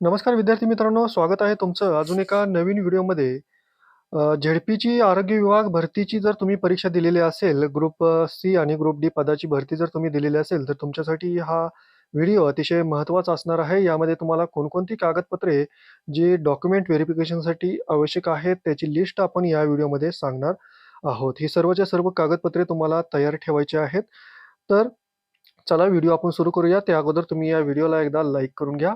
नमस्कार विद्यार्थी मित्रांनो, स्वागत आहे तुमचं अजून एका नवीन व्हिडिओमध्ये. झेडपीची आरोग्य विभाग भरतीची जर तुम्ही परीक्षा दिलेली असेल, ग्रुप सी आणि ग्रुप डी पदाची भरती जर तुम्ही दिलेली असेल, तर तुमच्यासाठी हा व्हिडिओ अतिशय महत्त्वाचा असणार आहे. यामध्ये तुम्हाला कोणकोणती कागदपत्रे जे डॉक्युमेंट व्हेरिफिकेशनसाठी आवश्यक आहेत, त्याची लिस्ट आपण या व्हिडिओमध्ये सांगणार आहोत. ही सर्वच्या सर्व कागदपत्रे तुम्हाला तयार ठेवायची आहेत. तर चला व्हिडिओ आपण सुरू करूया. त्या अगोदर तुम्ही या व्हिडिओला एकदा लाईक करून घ्या.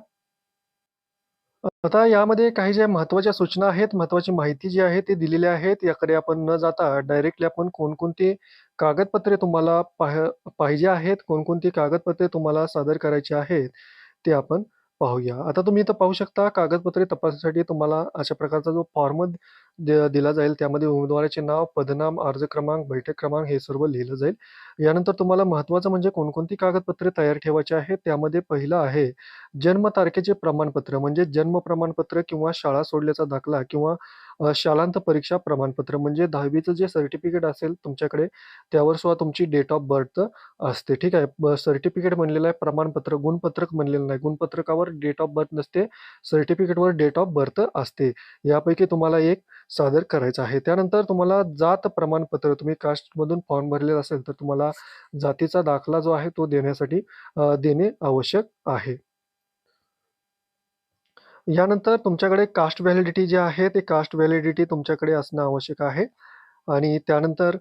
आता यामध्ये काही ज्या महत्त्वाच्या सूचना आहेत, महत्त्वाची माहिती जी आहे ती दिलेली आहेत. याकडे आपण न जाता डायरेक्टली आपण कोणकोणती कागदपत्रे तुम्हाला पाह पाहिजे आहेत, कोणकोणती कागदपत्रे तुम्हाला सादर करायची आहेत, ते आपण पाहूया. आता तुम्ही इथं पाहू शकता कागदपत्रे तपासण्यासाठी तुम्हाला अशा प्रकारचा जो फॉर्म द दिला जाईल. त्यामध्ये उमेदवाराचे नाव, पदनाम, अर्ज क्रमांक, बैठक क्रमांक हे सर्व लिहिलं जाईल. यानंतर तुम्हाला महत्त्वाचं म्हणजे कोणकोणती कागदपत्रे तयार ठेवायची आहेत. त्यामध्ये पहिलं आहे जन्म तारखेचे प्रमाणपत्र म्हणजे जन्म प्रमाणपत्र किंवा शाळा सोडल्याचा दाखला किंवा शालांत परीक्षा प्रमाणपत्र म्हणजे 10वीचं जे सर्टिफिकेट असेल तुमच्याकडे त्यावर सुद्धा तुमची डेट ऑफ बर्थ असते. ठीक आहे. ब सर्टिफिकेट म्हणलेलं आहे प्रमाणपत्र, गुणपत्रक म्हणलेलं नाही. गुणपत्रकावर डेट ऑफ बर्थ नसते. सर्टिफिकेटवर डेट ऑफ बर्थ असते. यापैकी तुम्हाला एक सादर करायचं आहे. त्यानंतर तुम्हाला जात प्रमाणपत्र तुम्ही कास्टमधून फॉर्म भरलेला असेल, तर तुम्हाला जातीचा दाखला जो आहे तो देण्यासाठी देणे आवश्यक आहे. यानंतर तुमच्याकडे कास्ट व्हॅलिडिटी जे आहे, ते कास्ट व्हॅलिडिटी तुमच्याकडे असणं आवश्यक आहे. आणि त्यानंतर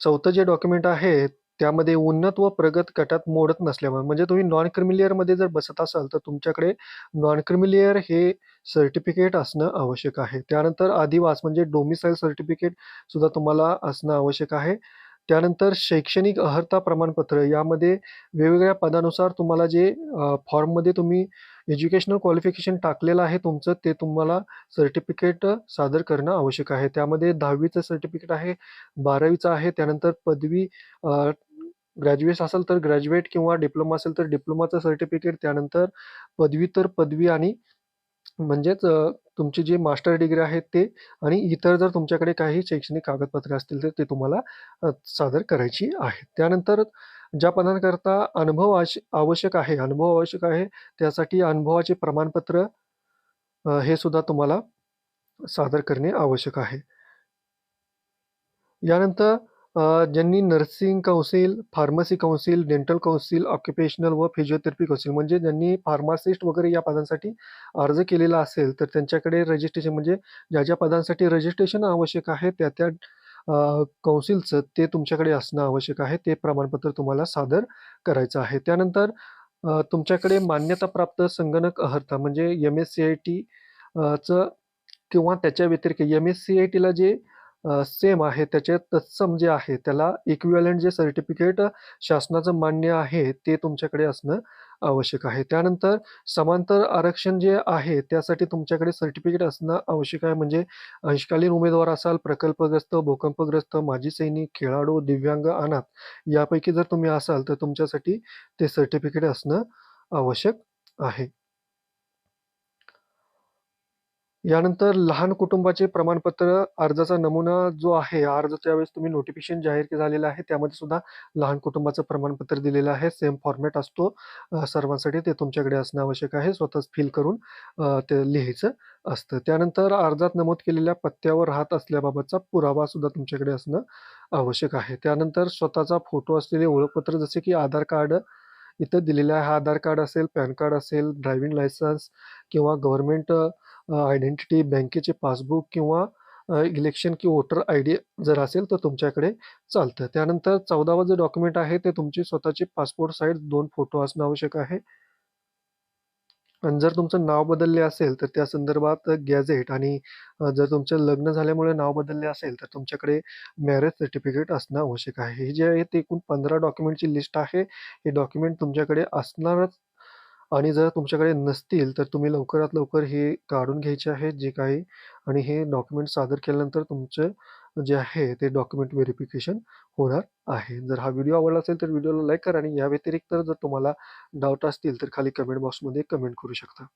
चौथं जे डॉक्युमेंट आहे, त्यामध्ये उन्नत व प्रगत गटात मोडत नसल्यामुळे म्हणजे तुम्ही नॉन क्रिमिलियरमध्ये जर बसत असाल, तर तुमच्याकडे नॉन क्रिमिलियर हे सर्टिफिकेट असणं आवश्यक आहे. त्यानंतर आदिवास म्हणजे डोमिसाईल सर्टिफिकेट सुद्धा तुम्हाला असणं आवश्यक आहे. त्यानंतर शैक्षणिक अर्हता प्रमाणपत्र यामध्ये वेगवेगळ्या पदानुसार तुम्हाला जे फॉर्ममध्ये तुम्ही एज्युकेशनल क्वालिफिकेशन टाकलेलं आहे तुमचं, ते तुम्हाला सर्टिफिकेट सादर करणं आवश्यक आहे. त्यामध्ये 10वीचं सर्टिफिकेट आहे, 12वीचं आहे, त्यानंतर पदवी ग्रॅज्युएट असेल तर ग्रॅज्युएट किंवा डिप्लोमा असेल तर डिप्लोमाचं सर्टिफिकेट, त्यानंतर पदव्युत्तर पदवी आणि म्हणजेच तुमची जी मास्टर डिग्री आहे ते आणि इतर जर तुमच्याकडे काही शैक्षणिक कागदपत्रे असतील, तर ते तुम्हाला सादर करायची आहेत. त्यानंतर ज्या पदांकरता अनुभव आश आवश्यक आहे अनुभव आवश्यक आहे, त्यासाठी अनुभवाचे प्रमाणपत्र हे सुद्धा तुम्हाला सादर करणे आवश्यक आहे. यानंतर ज्यांनी nursing council pharmacy council dental council occupational व फिजिओथेरपी कौन्सिल म्हणजे ज्यांनी फार्मासिस्ट वगैरे या पदांसाठी अर्ज केलेला असेल, तर त्यांच्याकडे रजिस्ट्रेशन म्हणजे ज्या-ज्या पदांसाठी रजिस्ट्रेशन आवश्यक आहे, त्या-त्या कौन्सिलचं ते तुमच्याकडे असणं आवश्यक आहे. ते प्रमाणपत्र तुम्हाला सादर करायचं आहे. त्यानंतर तुमच्याकडे मान्यताप्राप्त संगणक अर्हता म्हणजे एम-एस-सी-आय-टी चं किंवा त्याच्या व्यतिरिक्त एम-एस-सी-आय-टीला जे सेम आहे त्याचे तत्सम जे आहे त्याला इक्विवलंट जे सर्टिफिकेट शासनाचं मान्य आहे ते तुमच्याकडे असणं आवश्यक आहे. त्यानंतर समांतर आरक्षण जे आहे त्यासाठी तुमच्याकडे सर्टिफिकेट असणं आवश्यक आहे. म्हणजे अंशकालीन उमेदवार असाल, प्रकल्पग्रस्त, भूकंपग्रस्त, माजी सैनिक, खेळाडू, दिव्यांग, अनाथ यापैकी जर तुम्ही असाल तर तुमच्यासाठी ते सर्टिफिकेट असणं आवश्यक आहे. यानंतर लहान कुटुंबाचे प्रमाणपत्र अर्जाचा नमुना जो आहे, अर्ज त्यावेळेस तुम्ही नोटिफिकेशन जाहीर झालेलं आहे, त्यामध्ये सुद्धा लहान कुटुंबाचं प्रमाणपत्र दिलेलं आहे. सेम फॉर्मॅट असतो सर्वांसाठी ते तुमच्याकडे असणं आवश्यक आहे. स्वतःच फिल करून ते लिहायचं असतं. त्यानंतर अर्जात नमूद केलेल्या पत्त्यावर राहत असल्याबाबतचा पुरावा सुद्धा तुमच्याकडे असणं आवश्यक आहे. त्यानंतर स्वतःचा फोटो असलेले ओळखपत्र जसे की आधार कार्ड इथं दिलेलं आहे. आधार कार्ड असेल, पॅन कार्ड असेल, ड्रायव्हिंग लायसन्स किंवा गव्हर्नमेंट आयडेंटिटी, बँकेचे पासबुक किंवा इलेक्शन किंवा वोटर आयडी जर असेल तर तुमच्याकडे चालतं. त्यानंतर 14वं जे डॉक्युमेंट आहे ते तुमची स्वतःची पासपोर्ट साईज दोन फोटो असणं आवश्यक आहे. आणि जर तुमचं नाव बदलले असेल तर त्या संदर्भात गॅझेट आणि जर तुमचं लग्न झाल्यामुळे नाव बदलले असेल तर तुमच्याकडे मॅरेज सर्टिफिकेट असणं आवश्यक आहे. हे जे आहे ते एकूण 15 डॉक्युमेंटची लिस्ट आहे. हे डॉक्युमेंट तुमच्याकडे असणारच आणि जर तुमच्याकडे नसतील तर तुम्ही लवकरात लवकर हे काढून घ्यायचे आहेत जे काही आणि हे डॉक्युमेंट सादर केल्यानंतर तुमचं जे आहे ते डॉक्युमेंट व्हेरिफिकेशन होणार आहे. जर हा व्हिडिओ आवडला असेल तर व्हिडिओला लाईक करा आणि या व्यतिरिक्त जर तुम्हाला डाऊट असतील तर खाली कमेंट बॉक्समध्ये कमेंट करू शकता.